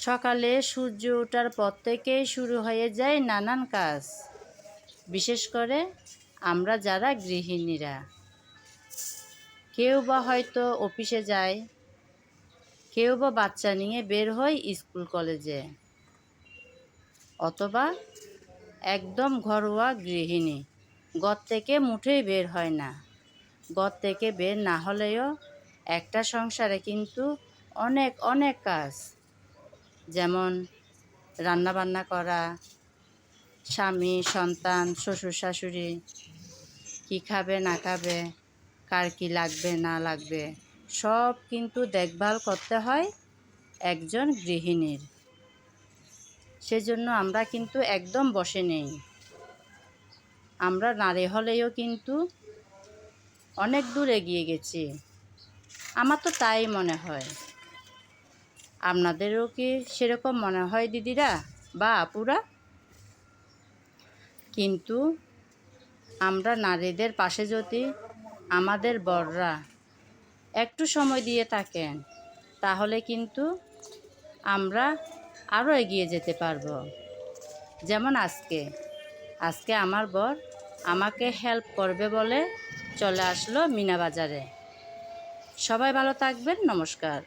সকালে সূর্য ওঠার পর থেকেই শুরু হয়ে যায় নানান কাজ। বিশেষ করে আমরা যারা গৃহিণীরা। কেউ বা হয়তো অফিসে যায়, কেউ বা বাচ্চা নিয়ে বের হয় স্কুল কলেজে, অথবা একদম ঘরোয়া গৃহিণী। ঘর থেকে মুঠেই বের হয় না। ঘর থেকে বের না হলেও একটা সংসারে কিন্তু অনেক অনেক কাজ। যেমন রান্নাবান্না করা, স্বামী, সন্তান, শ্বশুর, শাশুড়ি, কী খাবে, না খাবে, কার কী লাগবে, না লাগবে, সব কিন্তু দেখভাল করতে হয় একজন গৃহিণীর। সেজন্য আমরা কিন্তু একদম বসে নেই। আমরা নারী হলেও কিন্তু অনেক দূর এগিয়ে গেছি। আমার তো তাই মনে হয়। আপনাদেরও কি সেরকম মনে হয় দিদিরা বা আপুরা? কিন্তু আমরা নারীদের পাশে যদি আমাদের বড়রা একটু সময় দিয়ে থাকেন, তাহলে কিন্তু আমরা আরও এগিয়ে যেতে পারব। যেমন আজকে আজকে আমার বর আমাকে হেল্প করবে বলে চলে আসলো মিনা বাজারে। সবাই ভালো থাকবেন, নমস্কার।